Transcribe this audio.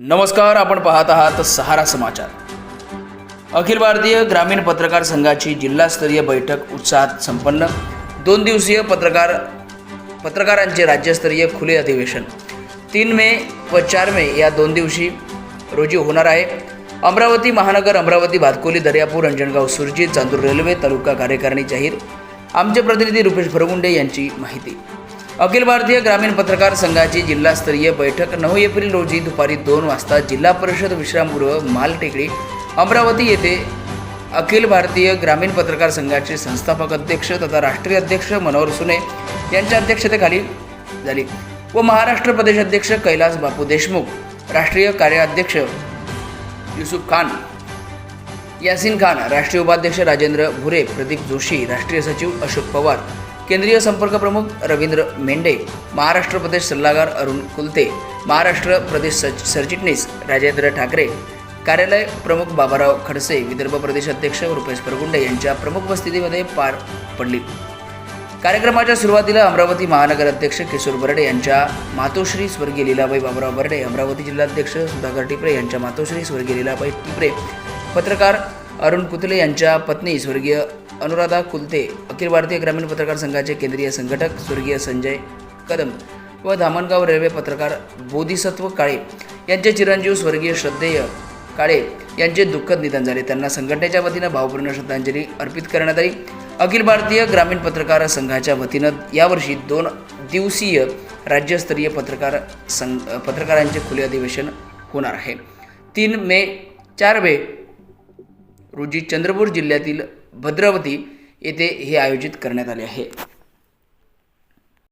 नमस्कार आपण पाहत आहात सहारा समाचार. अखिल भारतीय ग्रामीण पत्रकार संघाची जिल्हास्तरीय बैठक उत्साहात संपन्न. दोन दिवसीय पत्रकार पत्रकारांचे राज्यस्तरीय खुले अधिवेशन. तीन मे व चार मे या दोन दिवशी रोजी होणार आहे. अमरावती महानगर अमरावती भातकोली दर्यापूर अंजनगाव सुरजी चांदूर रेल्वे तालुका कार्यकारिणी जाहीर. आमचे प्रतिनिधी रुपेश भरगुंडे यांची माहिती. अखिल भारतीय ग्रामीण पत्रकार संघाची जिल्हास्तरीय बैठक नऊ एप्रिल रोजी दुपारी दोन वाजता जिल्हा परिषद विश्रामगृह मालटेकडी अमरावती येथे अखिल भारतीय ग्रामीण पत्रकार संघाचे संस्थापक अध्यक्ष तथा राष्ट्रीय अध्यक्ष मनोहर सुने यांच्या अध्यक्षतेखाली झाली व महाराष्ट्र प्रदेश अध्यक्ष कैलास बापू देशमुख राष्ट्रीय कार्याध्यक्ष युसुफ खान यासिन खान राष्ट्रीय उपाध्यक्ष राजेंद्र भुरे प्रदीप जोशी राष्ट्रीय सचिव अशोक पवार केंद्रीय संपर्क प्रमुख रवींद्र मेंढे महाराष्ट्र प्रदेश सल्लागार अरुण कुलते महाराष्ट्र प्रदेश सच सरचिटणीस राजेंद्र ठाकरे कार्यालय प्रमुख बाबाराव खडसे विदर्भ प्रदेश अध्यक्ष रुपेश परगुंडे यांच्या प्रमुख उपस्थितीमध्ये पार पडली. कार्यक्रमाच्या सुरुवातीला अमरावती महानगर अध्यक्ष किशोर बर्डे यांच्या मातोश्री स्वर्गीय लीलाबाई बाबुराव बर्डे अमरावती जिल्हाध्यक्ष सुधाकर टिपरे यांच्या मातोश्री स्वर्गीय लीलाबाई टिपरे पत्रकार अरुण कुतले यांच्या पत्नी स्वर्गीय अनुराधा कुलते अखिल भारतीय ग्रामीण पत्रकार संघाचे केंद्रीय संघटक स्वर्गीय संजय कदम व धामणगाव रेल्वे पत्रकार बोधिसत्व काळे यांचे चिरंजीव स्वर्गीय श्रद्धेय काळे यांचे दुःखद निधन झाले. त्यांना संघटनेच्या वतीनं भावपूर्ण श्रद्धांजली अर्पित करण्यात आली. अखिल भारतीय ग्रामीण पत्रकार संघाच्या वतीनं यावर्षी दोन दिवसीय राज्यस्तरीय पत्रकार संघ पत्रकारांचे खुले अधिवेशन होणार आहे. तीन मे चार मे रोजी चंद्रपूर जिल्ह्यातील भद्रावती येथे हे आयोजित करण्यात आले आहे.